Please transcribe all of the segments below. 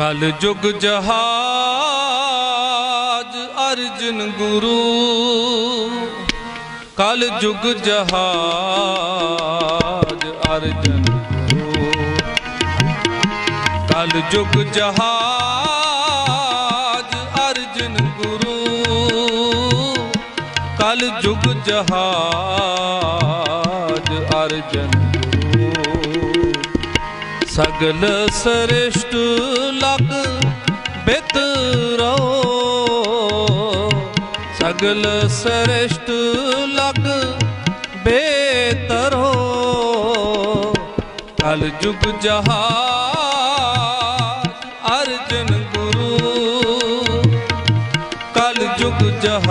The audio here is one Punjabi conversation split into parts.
ਕਲ ਜੁਗ ਜਹਾਜ ਅਰਜਨ ਗੁਰੂ। ਕਲ ਜੁਗ ਜਹਾਜ ਅਰਜਨ ਗੁਰੂ। ਕਲ ਜੁਗ ਜਹਾਜ ਅਰਜਨ ਗੁਰੂ। ਕਲ ਜੁਗ ਜਹਾਜ ਅਰਜਨ ਗੁਰੂ। ਸਗਲ ਸ੍ਰਿਸ਼ਟ ਲਗ ਬਿਤਰੋ ਸਗਲ ਸ੍ਰਿਸ਼ਟ ਲਗ ਬੇਤਰੋ ਕਲ ਜੁਗ ਜਹਾ ਅਰਜਨ ਗੁਰੂ। ਕਲ ਜੁਗ ਜਹਾਜ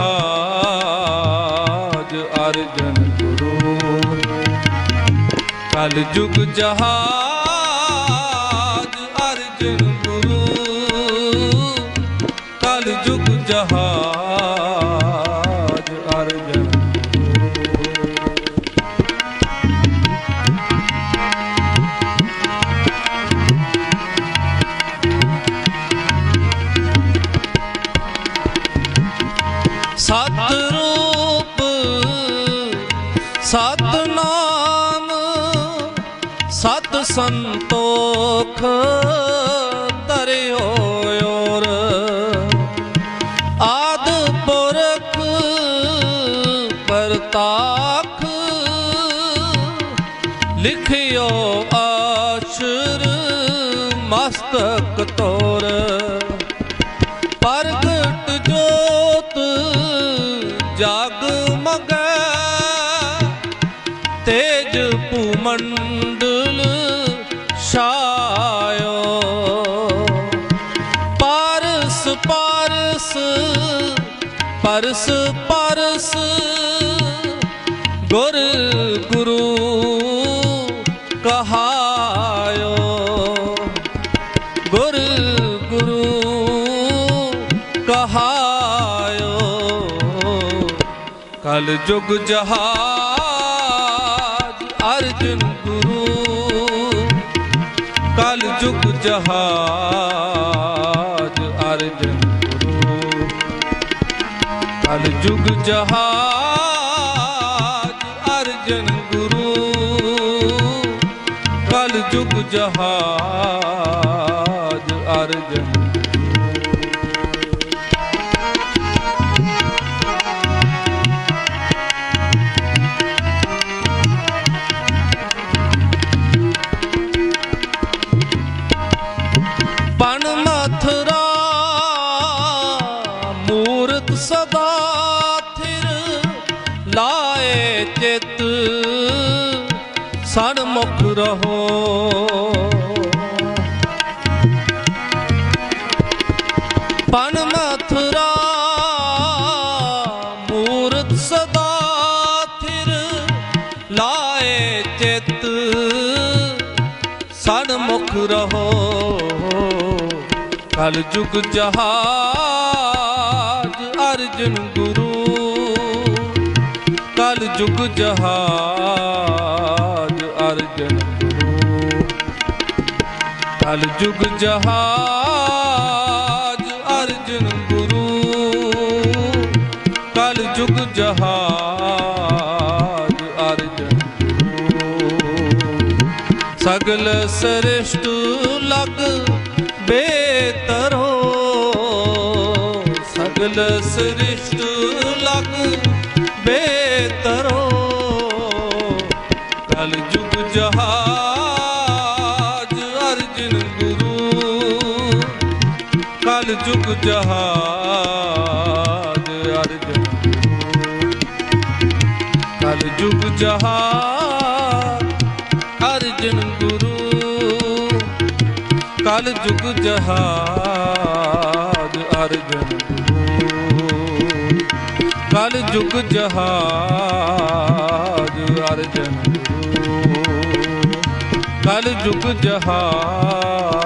ਅਰਜਨ ਗੁਰੂ। ਕਲ ਜੁਗ ਜਹਾਜ ਜਹਾਜ ਅਰਜਨ। ਸਤ ਰੂਪ ਸਤ ਨਾਮ ਸਤ ਸੰਤੋਖ ਲਿਖਿਓ ਆਸ਼ਰ, ਮਸਤਕ ਤੋਰ। ਪ੍ਰਗਟ ਜੋਤ ਜਗ ਮਗੈ, ਤੇਜ ਭੂਮੰਡਲ ਛਾਇਓ। ਪਾਰਸ ਪਾਰਸ, ਪਰਸ ਪਰਸ, ਗੁਰ ਗੁਰੂ ਗੁਰੂ ਕਹਾਇਓ। ਕਲ ਜੁਗ ਜਹਾਜ ਅਰਜਨ ਗੁਰੂ। ਕਲ ਜੁਗ ਜਹਾਜ ਅਰਜਨ ਗੁਰੂ। ਕਲ ਜੁਗ ਜਹਾਜ ਅਰਜਨ ਗੁਰੂ। ਕਲ ਜੁਗ ਜਹਾਜ ਅਰਜਨ ਪਨ ਮਥਰਾ ਮੂਰਤ ਸਦਾ ਥਿਰ ਲਾਏ ਚਿਤ ਸਨਮੁਖ ਰਹੋ। ਪਨ ਮਥਰਾ, ਮੂਰਤ ਸਦਾ ਥਿਰ ਲਾਏ ਚਿਤ। ਸਨਮੁਖ ਰਹੋ, ਕਲ ਜੁਗ ਜਹਾਜ ਅਰਜਨ ਗੁਰੂ। ਕਲ ਜੁਗ ਜਹਾਜ ਅਰਜਨ ਗੁਰੂ। ਕਲ ਜੁਗ ਜਹਾਜ ਸਗਲ ਸ੍ਰਿਸ਼ਟ ਲਗ ਬੇਤਰੋ ਸਗਲ ਸ੍ਰਿਸ਼ਟ ਲਗ ਬੇਤਰੋ ਕਲ ਜੁਗ ਜਹਾਜ ਅਰਜਨ ਗੁਰੂ। ਕਲ ਜੁਗ ਜਹਾਜ ਅਰਜਨ। ਗੁਰੂ ਕਲ ਜੁਗ ਜਹਾਜ ਅਰਜਨ ਗੁਰੂ, ਕਲ ਜੁਗ ਜਹਾਜ ਅਰਜਨ ਗੁਰੂ। ਕਲ ਜੁਗ ਜਹਾਜ ਅਰਜਨ ਗੁਰੂ। ਕਲ ਜੁਗ ਜਹਾਜ